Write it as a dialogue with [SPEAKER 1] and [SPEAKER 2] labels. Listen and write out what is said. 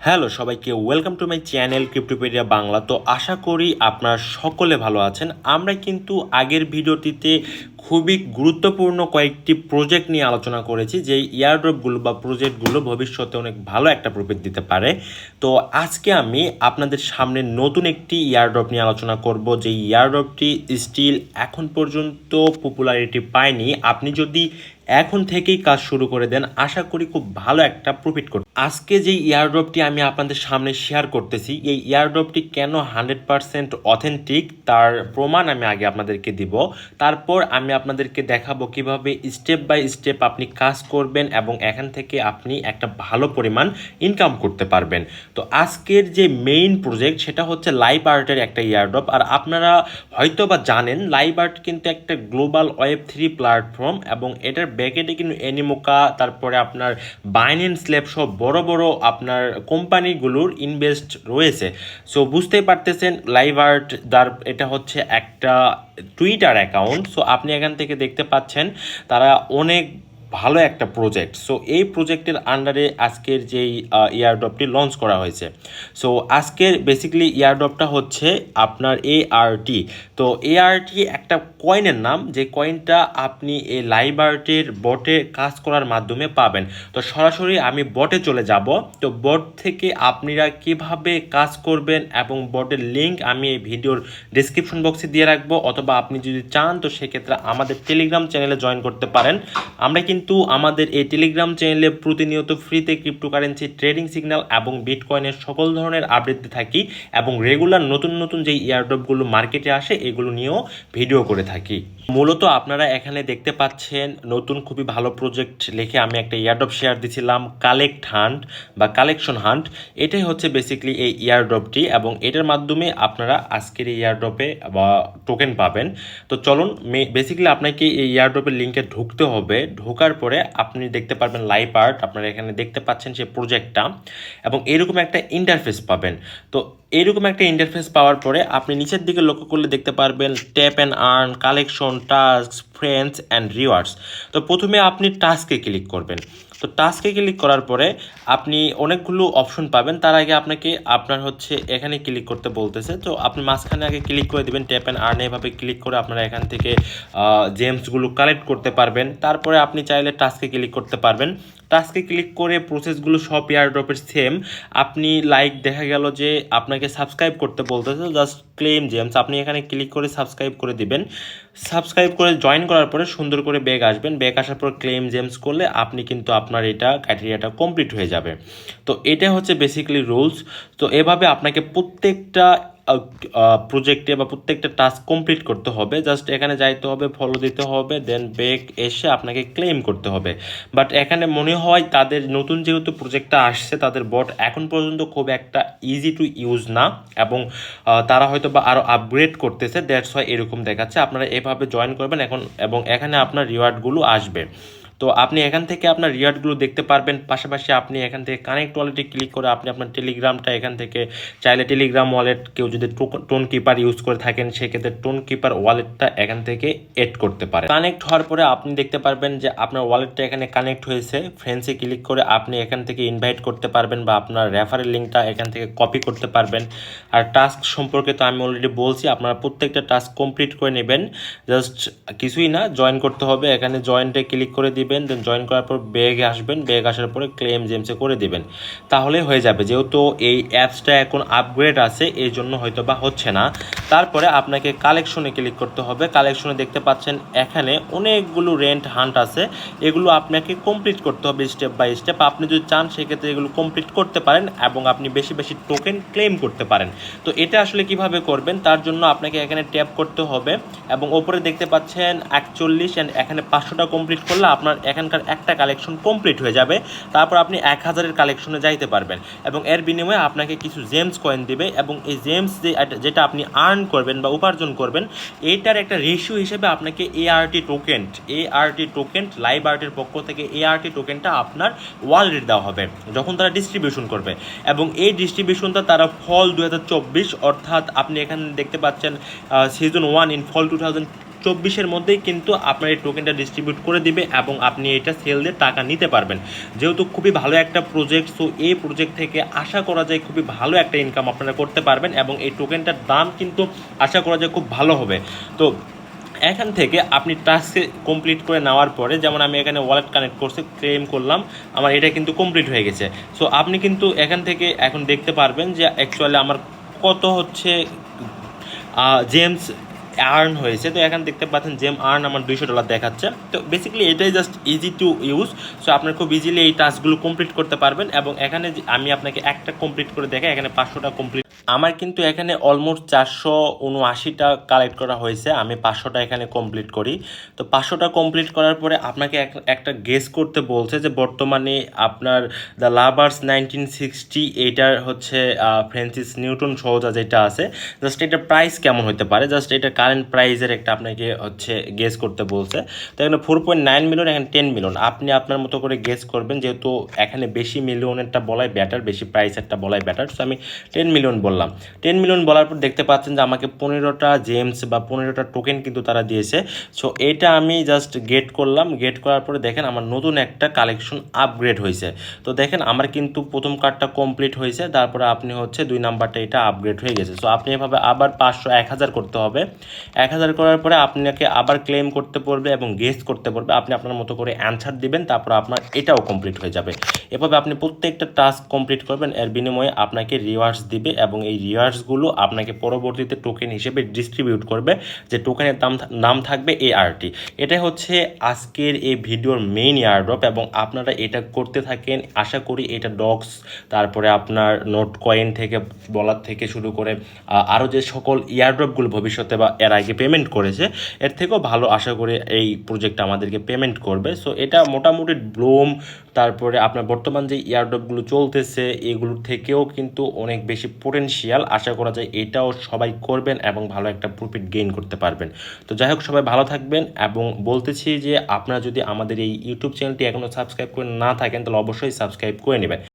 [SPEAKER 1] Hello সবাইকে welcome to my channel Cryptopedia Bangla তো আশা করি আপনারা সকলে ভালো আছেন। আমরা কিন্তু আগের ভিডিওটিতে খুবই গুরুত্বপূর্ণ কয়েকটি প্রজেক্ট নিয়ে আলোচনা করেছি যে ইয়ারড্রপগুলো বা প্রজেক্টগুলো ভবিষ্যতে অনেক ভালো একটা প্রফিট দিতে পারে। তো আজকে আমি আপনাদের সামনে নতুন একটি ইয়ারড্রপ নিয়ে আলোচনা করব যে ইয়ারড্রপটি স্টিল এখন পর্যন্ত পপুলারিটি পায়নি। আপনি যদি এখন থেকেই কাজ শুরু করে দেন, আশা করি খুব ভালো একটা প্রফিট করবে আজকে যে ইয়ারড্রপটি আমি আপনাদের সামনে শেয়ার করতেছি, এই ইয়ারড্রপটি কেন হান্ড্রেড পারসেন্ট অথেন্টিক তার প্রমাণ আমি আগে আপনাদেরকে দিব। তারপর আমি আপনাদেরকে দেখাবো কীভাবে স্টেপ বাই স্টেপ আপনি কাজ করবেন এবং এখান থেকে আপনি একটা ভালো পরিমাণ ইনকাম করতে পারবেন। তো আজকের যে মেইন প্রজেক্ট সেটা হচ্ছে লাইভ আর্টের একটা ইয়ারড্রপ আর আপনারা হয়তো বা জানেন লাইভ আর্ট কিন্তু একটা গ্লোবাল ওয়েব থ্রি প্ল্যাটফর্ম এবং এটার ব্যাকেটে কিন্তু এনিমোকা তারপরে আপনার বাইনেন্স স্ল্যাব সব বড় বড় আপনার কোম্পানিগুলোর ইনভেস্ট রয়েছে। সো বুঝতেই পারতেছেন লাইভ আর্ট দার এটা হচ্ছে একটা টুইটার অ্যাকাউন্ট সো আপনি এখান থেকে দেখতে পাচ্ছেন, তারা অনেক ভালো একটা প্রজেক্ট সো এই প্রজেক্টের আন্ডারে আজকের যেই ইয়ারড্রপটি লঞ্চ করা হয়েছে। সো আজকের বেসিক্যালি ইয়ারড্রপটা হচ্ছে আপনার এআরটি তো এআরটি একটা কয়েনের নাম, যে কয়েনটা আপনি এই লাইভ আর্টের বটে কাজ করার মাধ্যমে পাবেন। তো সরাসরি আমি বটে চলে যাব। তো বট থেকে আপনারা কীভাবে কাজ করবেন এবং বটের লিঙ্ক আমি এই ভিডিওর ডিসক্রিপশন বক্সে দিয়ে রাখব। অথবা আপনি যদি চান, তো সেক্ষেত্রে আমাদের টেলিগ্রাম চ্যানেলে জয়েন করতে পারেন। আমরা কিন্তু আমাদের এই টেলিগ্রাম চ্যানেলে প্রতিনিয়ত ফ্রিতে ক্রিপ্টোকারেন্সি ট্রেডিং সিগন্যাল এবং বিটকয়েনের সকল ধরনের আপডেট থাকি এবং রেগুলার নতুন নতুন যেই ইয়ারড্রপগুলো মার্কেটে আসে, এগুলো নিয়েও ভিডিও করে থাকি। মূলত আপনারা এখানে দেখতে পাচ্ছেন নতুন খুবই ভালো প্রজেক্ট লিখে আমি একটা ইয়ারড্রপ শেয়ার দিছিলাম কালেক্ট হান্ট বা কালেকশন হান্ট এটাই হচ্ছে বেসিক্যালি এই ইয়ারড্রপটি এবং এটার মাধ্যমে আপনারা আজকের এই ইয়ারড্রপে বা টোকেন পাবেন। তো চলুন বেসিক্যালি আপনাকে এই ইয়ারড্রপের লিঙ্কে ঢুকতে হবে। ঢোকার পরে আপনি দেখতে পারবেন লাইভ আর্ট আপনারা এখানে দেখতে পাচ্ছেন সেই প্রজেক্টটা এবং এরকম একটা ইন্টারফেস পাবেন। তো এইরকম একটা ইন্টারফেস পাওয়ার পরে আপনি নিচের দিকে লক্ষ্য করলে দেখতে পারবেন tap and earn collection task friends and rewards তো প্রথমে আপনি টাস্কে ক্লিক করবেন। তো টাস্কে ক্লিক করার পরে আপনি অনেকগুলো অপশন পাবেন। তার আগে আপনাকে আপনার হচ্ছে এখানে ক্লিক করতে বলতেছে। তো আপনি মাঝখানে আগে ক্লিক করে দেবেন ট্যাপ অ্যান্ড আর্ন এভাবে ক্লিক করে আপনারা এখান থেকে জেমসগুলো কালেক্ট করতে পারবেন। তারপরে আপনি চাইলে টাস্কে ক্লিক করতে পারবেন। টাস্কে ক্লিক করে প্রসেসগুলো সব এয়ারড্রপের সেম আপনি লাইক দেখা গেল যে আপনাকে সাবস্ক্রাইব করতে বলতেছে জাস্ট ক্লেম জেমস আপনি এখানে ক্লিক করে সাবস্ক্রাইব করে দিবেন। সাবস্ক্রাইব করে জয়েন করার পরে সুন্দর করে ব্যাগ আসবেন। ব্যাগ আসার পর ক্লেম জেমস করলে আপনি কিন্তু আপনার এটা ক্রাইটেরিয়াটা কমপ্লিট হয়ে যাবে। তো এটা হচ্ছে বেসিক্যালি রুলস তো এভাবে আপনাকে প্রত্যেকটা প্রজেক্টে বা প্রত্যেকটা টাস্ক কমপ্লিট করতে হবে। জাস্ট এখানে যাইতে হবে ফলো দিতে হবে দেন ব্যাক এসে আপনাকে ক্লেম করতে হবে। বাট এখানে মনে হয় তাদের নতুন যেহেতু প্রজেক্টটা আসছে, তাদের বট এখন পর্যন্ত খুব একটা ইজি টু ইউজ না এবং তারা হয়তো বা আরও আপগ্রেড করতেছে। দ্যাটস হয় এরকম দেখাচ্ছে। আপনারা এভাবে জয়েন করবেন এখন এবং এখানে আপনার রিওয়ার্ডগুলো আসবে। তো আপনি এখান থেকে আপনার রিওয়ার্ডগুলো দেখতে পারবেন। পাশাপাশি আপনি এখান থেকে কানেক্ট ওয়ালেটে ক্লিক করে আপনি আপনার টেলিগ্রামটা এখান থেকে চাইলে টেলিগ্রাম ওয়ালেট কেউ যদি টোন কিপার ইউজ করে থাকেন, সেক্ষেত্রে টোন কিপার ওয়ালেটটা এখান থেকে এড করতে পারে কানেক্ট হওয়ার পরে আপনি দেখতে পারবেন যে আপনার ওয়ালেটটা এখানে কানেক্ট হয়েছে। ফ্রেন্ডসে ক্লিক করে আপনি এখান থেকে ইনভাইট করতে পারবেন বা আপনার রেফারের লিঙ্কটা এখান থেকে কপি করতে পারবেন। আর টাস্ক সম্পর্কে তো আমি অলরেডি বলছি, আপনারা প্রত্যেকটা টাস্ক কমপ্লিট করে নেবেন। জাস্ট কিছুই না জয়েন করতে হবে। এখানে জয়েন্টে ক্লিক করে দিবেন। দিবেন দেন জয়েন করার পর ব্যাগে আসবেন ব্যাগ আসার পরে ক্লেম জেমসে করে দিবেন। তাহলে হয়ে যাবে, যেহেতু এই অ্যাপসটা এখন আপগ্রেড আছে, এই জন্য হয়তো বা হচ্ছে না। তারপরে আপনাকে কালেকশনে ক্লিক করতে হবে। কালেকশনে দেখতে পাচ্ছেন এখানে অনেকগুলো রেন্ট হান্ট আছে। এগুলো আপনাকে কমপ্লিট করতে হবে স্টেপ বাই স্টেপ আপনি যদি চান, সেক্ষেত্রে এগুলো কমপ্লিট করতে পারেন এবং আপনি বেশি বেশি টোকেন ক্লেম করতে পারেন। তো এটা আসলে কীভাবে করবেন, তার জন্য আপনাকে এখানে ট্যাপ করতে হবে এবং ওপরে দেখতে পাচ্ছেন একচল্লিশ অ্যান্ড এখানে পাঁচশোটা কমপ্লিট করলে আপনার এখানকার একটা কালেকশন কমপ্লিট হয়ে যাবে। তারপর আপনি এক হাজারের কালেকশনে যাইতে পারবেন। এবং এর বিনিময়ে আপনাকে কিছু জেমস কয়েন দিবে এবং এই জেমস যে যেটা আপনি আর্ন করবেন বা উপার্জন করবেন, এইটার একটা রেশিও হিসেবে আপনাকে ART token ART token live আর্টের পক্ষ থেকে এআরটি টোকেনটা আপনার ওয়ালেটে দেওয়া হবে, যখন তারা ডিস্ট্রিবিউশন করবে। এবং এই ডিস্ট্রিবিউশনটা তারা ফল দু হাজার চব্বিশ, অর্থাৎ আপনি এখানে দেখতে পাচ্ছেন season one in fall two thousand চব্বিশের মধ্যেই কিন্তু আপনার এই টোকেনটা ডিস্ট্রিবিউট করে দিবে এবং আপনি এটা সেল দিয়ে টাকা নিতে পারবেন। যেহেতু খুবই ভালো একটা প্রজেক্ট সো এই প্রজেক্ট থেকে আশা করা যায় খুবই ভালো একটা ইনকাম আপনারা করতে পারবেন এবং এই টোকেনটার দাম কিন্তু আশা করা যায় খুব ভালো হবে। তো এখান থেকে আপনি টাস্ক কমপ্লিট করে নেওয়ার পরে, যেমন আমি এখানে ওয়ালেট কানেক্ট করছি ক্লেম করলাম, আমার এটা কিন্তু কমপ্লিট হয়ে গেছে। সো আপনি কিন্তু এখান থেকে এখন দেখতে পারবেন যে অ্যাকচুয়ালি আমার কত হচ্ছে জেমস আর্ন হয়েছে, তো এখানে দেখতে পাচ্ছেন জেম আর্ন আমার দুইশো ডলার দেখাচ্ছে। তো বেসিক্যালি এটাই just easy to use so আপনার খুব ইজিলি এই টাস্কগুলো কমপ্লিট করতে পারবেন এবং এখানে আমি আপনাকে একটা কমপ্লিট করে দেখাই, এখানে পাঁচশোটা কমপ্লিট আমার কিন্তু এখানে অলমোস্ট চারশো উনআশিটা কালেক্ট করা হয়েছে, আমি পাঁচশোটা এখানে কমপ্লিট করি। তো পাঁচশোটা কমপ্লিট করার পরে আপনাকে এক- একটা গেস করতে বলছে যে বর্তমানে আপনার দ্য লাভার্স নাইনটিন সিক্সটি এইটার হচ্ছে ফ্রেন্সিস নিউটন সহজা যেটা আছে জাস্ট এটার প্রাইস কেমন হতে পারে? জাস্ট এটা কারেন্ট প্রাইসের একটা আপনাকে হচ্ছে গেস করতে বলছে। তো এখানে ফোর পয়েন্ট নাইন মিলিয়ন এখানে টেন মিলিয়ন আপনি আপনার মতো করে গেস করবেন, যেহেতু এখানে বেশি মিলিয়নেরটা বলাই ব্যাটার বেশি প্রাইসেরটা বলাই ব্যাটার সো আমি টেন মিলিয়ন বললাম। টেন মিলিয়ন বলার পর দেখতে পাচ্ছেন যে আমাকে পনেরোটা জেমস বা পনেরোটা টোকেন কিন্তু তারা দিয়েছে। সো এটা আমি জাস্ট গেট করলাম। গেট করার পরে দেখেন আমার নতুন একটা কালেকশন আপগ্রেড হয়েছে। তো দেখেন আমার কিন্তু প্রথম কার্ডটা কমপ্লিট হয়েছে। তারপরে আপনি হচ্ছে দুই নাম্বারটা এটা আপগ্রেড হয়ে গেছে। সো আপনি এভাবে আবার পাঁচশো, এক হাজার করতে হবে। এক হাজার করার পরে আপনাকে আবার ক্লেম করতে পড়বে এবং গেস করতে পড়বে। আপনি আপনার মতো করে অ্যান্সার দিবেন, তারপর আপনার এটাও কমপ্লিট হয়ে যাবে। এভাবে আপনি প্রত্যেকটা টাস্ক কমপ্লিট করবেন, এর বিনিময়ে আপনাকে রিওয়ার্ডস দিবে এবং এই রিওয়ার্ডসগুলো আপনাকে পরবর্তীতে টোকেন হিসেবে ডিস্ট্রিবিউট করবে, যে টোকেনের দাম নাম থাকবে এআরটি এটাই হচ্ছে আজকের এই ভিডিওর মেইন ইয়ারড্রপ এবং আপনারা এটা করতে থাকেন, আশা করি এটা ডগস তারপরে আপনার নোট কয়েন থেকে বলার থেকে শুরু করে আরও যে সকল ইয়ারড্রপগুলো ভবিষ্যতে বা এর আগে পেমেন্ট করেছে, এর থেকেও ভালো আশা করে এই প্রজেক্ট আমাদেরকে পেমেন্ট করবে। সো এটা মোটামুটি ব্লোম তারপরে আপনার বর্তমান যে ইয়ারড্রপগুলো চলতেছে, এগুলোর থেকেও কিন্তু অনেক বেশি পোটেনশিয়াল আশা করা যায় এটাও সবাই করবেন এবং ভালো একটা প্রফিট গেইন করতে পারবেন। তো যাই হোক, সবাই ভালো থাকবেন এবং বলতেছি যে আপনারা যদি আমাদের এই ইউটিউব চ্যানেলটি এখনও সাবস্ক্রাইব করে না থাকেন, তাহলে অবশ্যই সাবস্ক্রাইব করে নেবেন।